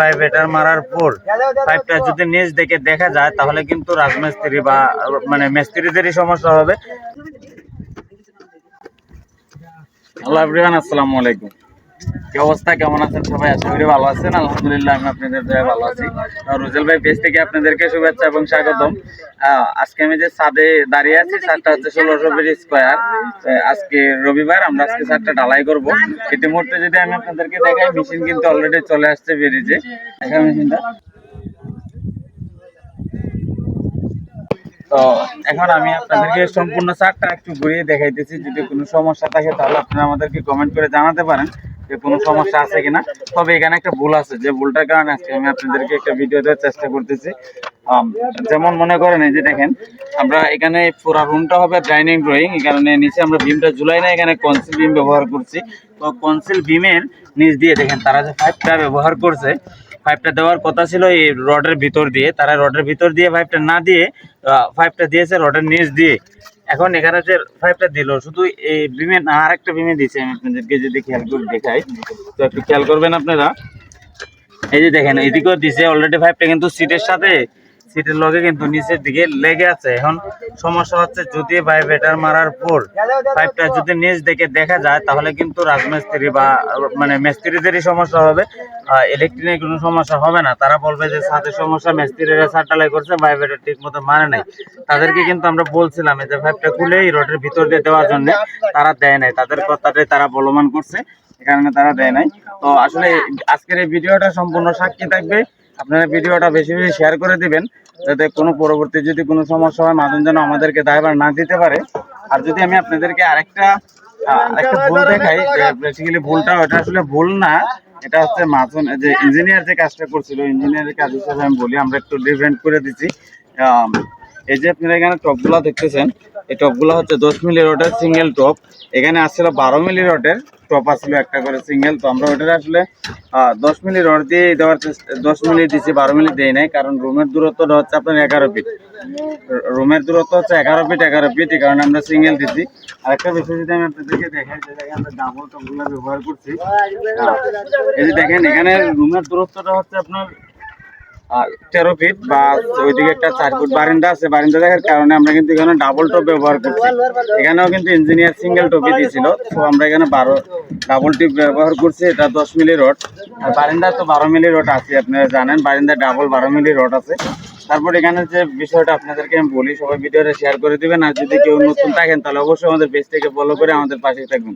Pipe এটার মারার পর পাইপটা যদি নিচ দেখে দেখা যায়, তাহলে কিন্তু রাজমিস্ত্রি বা মানে মিস্ত্রিদেরই সমস্যা হবে। আল্লাহ আসসালামু আলাইকুম। অবস্থা? কেমন আছেন সবাই? আশা করি ভালো আছেন। আলহামদুলিল্লাহ, আমি আপনাদের দয়া ভালো আছি। রুজেল ভাই, পেজ থেকে আপনাদেরকে শুভেচ্ছা এবং স্বাগতম। আজকে আমি যে দাঁড়িয়ে আছি হচ্ছে ষোলোশো স্কোয়ার। আজকে রবিবার, আমরা আজকে ঢালাই ইতিমধ্যে যদি আমি আপনাদেরকে দেখাই, মেশিন কিন্তু অলরেডি চলে আসছে দেখা মেশিনটা। তো এখন আমি আপনাদেরকে সম্পূর্ণ চারটা একটু ঘুরিয়ে দেখাইতেছি। যদি কোনো সমস্যা থাকে, তাহলে আপনারা আমাদেরকে কমেন্ট করে জানাতে পারেন। যে কোনো সমস্যা আছে কিনা, তবে এখানে একটা ভুল আছে। যে ভুলটার কারণে আজকে আমি আপনাদেরকে একটা ভিডিও দেওয়ার চেষ্টা করতেছি। যেমন মনে করেন, এই যে দেখেন, আমরা এখানে পুরো রুমটা হবে ডাইনিং ড্রয়িং এই কারণে নিচে আমরা বিমটা ঝুলাই না, এখানে কনসিল বিম ব্যবহার করছি। তো কনসিল বিমের নিচ দিয়ে দেখেন, তারা যে পাইপটা ব্যবহার করছে পাইপটা দেওয়ার কথা ছিল এই রডের ভিতর দিয়ে। তারা রডের ভিতর দিয়ে পাইপটা না দিয়ে পাইপটা দিয়েছে রডের নিচ দিয়ে। এখন এখানে যে ফাইভটা দিল, শুধু এই বিমে না আর একটা বিমে দিয়েছে আমি আপনাদেরকে যদি খেয়াল করে দেখাই। তো একটু খেয়াল করবেন আপনারা। এই যে দেখেন, এদিকেও দিছে অলরেডি ফাইভটা কিন্তু সিটের সাথে। সিটের লগে কিন্তু নিচের দিকে লেগে আছে। এখন সমস্যা হচ্ছে যদি পাইপ এটার মারার পর পাইপটা যদি নিচ দিকে দেখা যায়, তাহলে কিন্তু রাজমিস্ত্রি বা মানে মিস্ত্রিদেরই সমস্যা হবে। ইলেকট্রিকের কোনো সমস্যা হবে না। তারা বলবে যে ছাদের সমস্যা, মিস্ত্রিরা ছাদ ঢালাই করছে এটা ঠিক মতো মানে নাই। তাদেরকে কিন্তু আমরা বলছিলাম যে পাইপটা খুলে এই রডের ভিতর দিয়ে দেওয়ার জন্য তারা দেয় নাই। তাদের কথাটাই তারা বলমান করছে, এ কারণে তারা দেয় নাই। তো আসলে আজকের এই ভিডিওটা সম্পূর্ণ সাক্ষী থাকবে। আপনারা ভিডিওটা বেশি বেশি শেয়ার করে দিবেন। যাতে কোনো পরবর্তী যদি কোনো সমস্যা হয় মাজন যেন আমাদেরকে দায়ভার না দিতে পারে। আর যদি আমি আপনাদেরকে আরেকটা আরেকটা ভুল দেখাই বেসিক্যালি ভুলটা ওটা আসলে ভুল না, এটা হচ্ছে মাজন যে ইঞ্জিনিয়ার যে কাজটা করছিল ইঞ্জিনিয়ারের কাজ হিসাবে আমি বলি, আমরা একটু ডিফারেন্ট করে দিচ্ছি। এই যে আপনারা এখানে টপগুলো দেখতেছেন এই টপগুলো হচ্ছে দশ মিলি রোডের সিঙ্গেল টপ এখানে আসছিল বারো মিলি রোডের টপ আসছিল একটা করে সিঙ্গেল তো আমরা ওটার আসলে দশ মিলি রড দিয়ে দেওয়ার দশ মিলি দিচ্ছি বারো মিলি দেই নাই, কারণ রুমের দূরত্বটা হচ্ছে আপনার এগারো ফিট রুমের দূরত্ব হচ্ছে এগারো ফিট এগারো ফিট এই কারণে আমরা সিঙ্গেল দিচ্ছি আর একটা বিষয় যদি আমি আপনাদেরকে দেখাই, যে জায়গায় আমরা ডাবল টপগুলো ব্যবহার করছি এই যে দেখেন, এখানে রুমের দূরত্বটা হচ্ছে আপনার তেরো ফিট বা ওইদিকে একটা চার ফুট বারিন্দা আছে। বারিন্দা দেখার কারণে আমরা কিন্তু এখানে ডাবল টপ ব্যবহার করছি। এখানেও কিন্তু ইঞ্জিনিয়ার সিঙ্গেল টপই দিয়েছিল। তো আমরা এখানে বারো ডাবল টিপ ব্যবহার করছি। এটা দশ মিলি রড। আর বারিন্দা তো বারো মিলি রড আছে, আপনারা জানেন। বারিন্দা ডাবল বারো মিলি রড আছে। তারপর এখানে যে বিষয়টা আপনাদেরকে আমি বলি, সবাই ভিডিওটা শেয়ার করে দিবেন। আর যদি কেউ নতুন থাকেন, তাহলে অবশ্যই আমাদের পেজ থেকে ফলো করে আমাদের পাশে থাকবেন